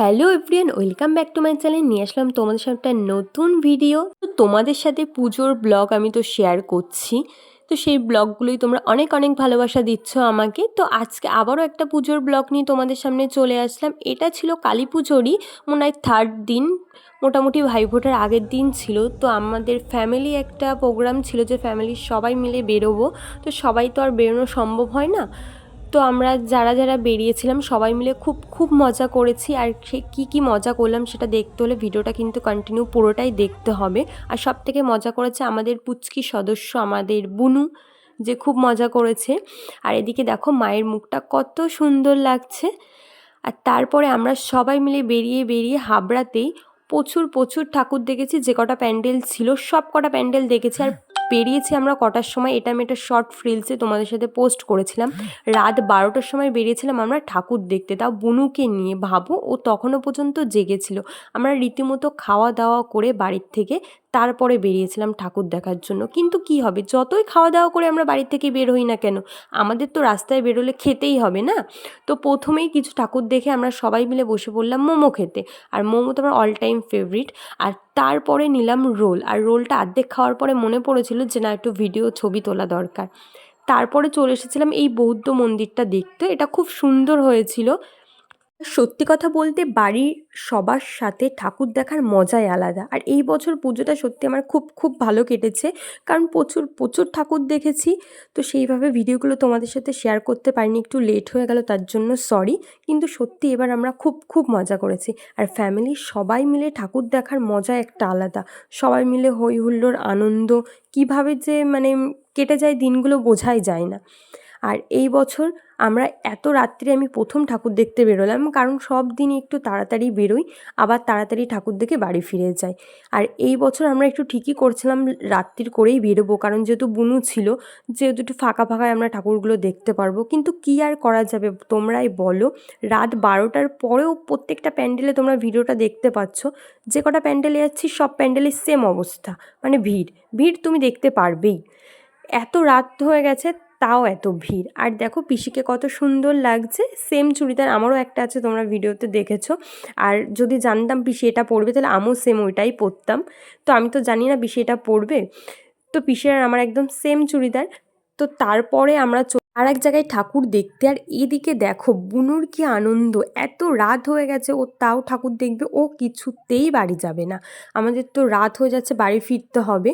Hello everyone welcome back to my channel. নিয়ে আসলাম তোমাদের সাথে একটা নতুন ভিডিও। তো তোমাদের সাথে পুজোর ব্লগ আমি তো শেয়ার করছি। তো সেই ব্লগগুলোই তোমরা অনেক অনেক ভালোবাসা দিচ্ছ আমাকে। তো আজকে আবারও একটা পুজোর ব্লগ নিয়ে তোমাদের সামনে চলে আসলাম। এটা ছিল কালী পুজোরই মনে হয় থার্ড দিন, মোটামুটি ভাইফোঁটার আগের দিন ছিল। তো আমাদের ফ্যামিলি একটা প্রোগ্রাম ছিল যে ফ্যামিলির সবাই মিলে বেরোবো। তো সবাই তো আর বেরোনো সম্ভব হয় না। তো আমরা যারা যারা বেরিয়েছিলাম সবাই মিলে খুব খুব মজা করেছি। আর সে কী কী মজা করলাম সেটা দেখতে হলে ভিডিওটা কিন্তু কন্টিনিউ পুরোটাই দেখতে হবে। আর সব থেকে মজা করেছে আমাদের পুচকি সদস্য, আমাদের বুনু, যে খুব মজা করেছে। আর এদিকে দেখো মায়ের মুখটা কত সুন্দর লাগছে। আর তারপরে আমরা সবাই মিলে বেরিয়ে বেরিয়ে হাবড়াতেই প্রচুর প্রচুর ঠাকুর দেখেছি। যে কটা প্যান্ডেল ছিল সব কটা প্যান্ডেল দেখেছি। আর বেরিয়েছি আমরা কটার সময়, এটা আমি একটা শর্ট ফ্রিলসে তোমাদের সাথে পোস্ট করেছিলাম। রাত বারোটার সময় বেরিয়েছিলাম আমরা ঠাকুর দেখতে, তাও বনুকে নিয়ে, ভাবো ও তখনও পর্যন্ত জেগেছিল। আমরা রীতিমতো খাওয়া দাওয়া করে বাড়ির থেকে তারপরে বেরিয়েছিলাম ঠাকুর দেখার জন্য। কিন্তু কি হবে? যতই খাওয়া দাওয়া করে আমরা বাড়ির থেকে বের হই না কেন, আমাদের তো রাস্তায় বেরোলে খেতেই হবে না? তো প্রথমেই কিছু ঠাকুর দেখে আমরা সবাই মিলে বসে পড়লাম মোমো খেতে। আর মোমো তো আমার অল টাইম ফেভারিট আর তারপরে নিলাম রোল। আর রোলটা অর্ধেক খাওয়ার পরে মনে পড়েছিল যে, না, একটু ভিডিও ছবি তোলা দরকার। তারপরে চলে এসেছিলাম এই বৌদ্ধ মন্দিরটা দেখতে। এটা খুব সুন্দর হয়েছিল। সত্যি কথা বলতে বাড়ির সবার সাথে ঠাকুর দেখার মজাই আলাদা। আর এই বছর পুজোটা সত্যি আমার খুব খুব ভালো কেটেছে। কারণ প্রচুর প্রচুর ঠাকুর দেখেছি। তো সেইভাবে ভিডিওগুলো তোমাদের সাথে শেয়ার করতে পারিনি, একটু লেট হয়ে গেল, তার জন্য সরি কিন্তু সত্যি এবার আমরা খুব খুব মজা করেছি। আর ফ্যামিলির সবাই মিলে ঠাকুর দেখার মজা একটা আলাদা। সবাই মিলে হই হুল্লোড় আনন্দ, কীভাবে যে মানে কেটে যায় দিনগুলো বোঝাই যায় না। আর এই বছর আমরা এত রাত্রে আমি প্রথম ঠাকুর দেখতে বেরোলাম, কারণ সব দিনই একটু তাড়াতাড়ি বেরোই, আবার তাড়াতাড়ি ঠাকুর দেখে বাড়ি ফিরে যাই। আর এই বছর আমরা একটু ঠিকই করছিলাম, রাত্রির করেই বেরোবো, কারণ যেহেতু বুনু ছিল, যেহেতু একটু ফাঁকা ফাঁকায় আমরা ঠাকুরগুলো দেখতে পারব। কিন্তু কী আর করা যাবে তোমরাই বলো, রাত বারোটার পরেও প্রত্যেকটা প্যান্ডেলে তোমরা ভিডিওটা দেখতে পাচ্ছ। যে কটা প্যান্ডেলে যাচ্ছি, সব প্যান্ডেলের সেম অবস্থা মানে ভিড় ভিড় তুমি দেখতে পারবেই। এত রাত হয়ে গেছে তাও এত ভিড়। আর দেখো পিসিকে কত সুন্দর লাগছে। সেম চুড়িদার আমারও একটা আছে, তোমরা ভিডিওতে দেখেছ। আর যদি জানতাম পিসি এটা পরবে, তাহলে আমিও সেম ওইটাই পরতাম। তো আমি তো জানি না পিসি এটা পরবে। তো পিসির আর আমার একদম সেম চুড়িদার। তো তারপরে আমরা আর এক জায়গায় ঠাকুর দেখতে। আর এদিকে দেখো, বুনুর কি আনন্দ। এত রাত হয়ে গেছে, ও তাও ঠাকুর দেখবে, ও কিছুতেই বাড়ি যাবে না। আমাদের তো রাত হয়ে যাচ্ছে, বাড়ি ফিরতে হবে।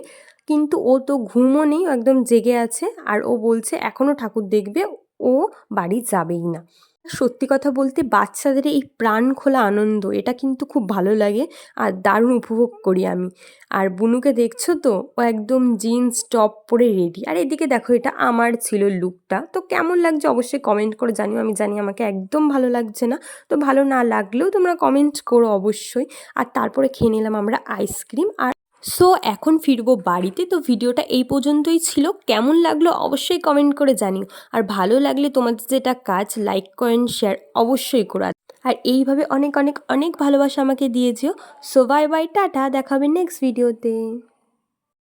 কিন্তু ও তো ঘুমও নেই একদম জেগে আছে। আর ও বলছে এখনও ঠাকুর দেখবে, ও বাড়ি যাবেই না। সত্যি কথা বলতে বাচ্চাদের এই প্রাণ খোলা আনন্দ, এটা কিন্তু খুব ভালো লাগে আর দারুণ উপভোগ করি আমি। আর বুনুকে দেখছ তো? ও একদম জিন্স, টপ পরে রেডি আর এদিকে দেখো, এটা আমার ছিল লুকটা তো কেমন লাগছে অবশ্যই কমেন্ট করে জানিও। আমি জানি আমাকে একদম ভালো লাগছে না। তো ভালো না লাগলেও তোমরা কমেন্ট করো অবশ্যই। আর তারপরে খেয়ে নিলাম আমরা আইসক্রিম আর সো এখন ফিরবো বাড়িতে। তো ভিডিওটা এই পর্যন্তই ছিল। কেমন লাগল অবশ্যই কমেন্ট করে জানিও। আর ভালো লাগলে তোমাদের যেটা কাজ লাইক করেন শেয়ার অবশ্যই করা। আর এইভাবে অনেক অনেক অনেক ভালোবাসা আমাকে দিয়েছিও সো বাই বাই টাটা। দেখাবে নেক্সট ভিডিওতে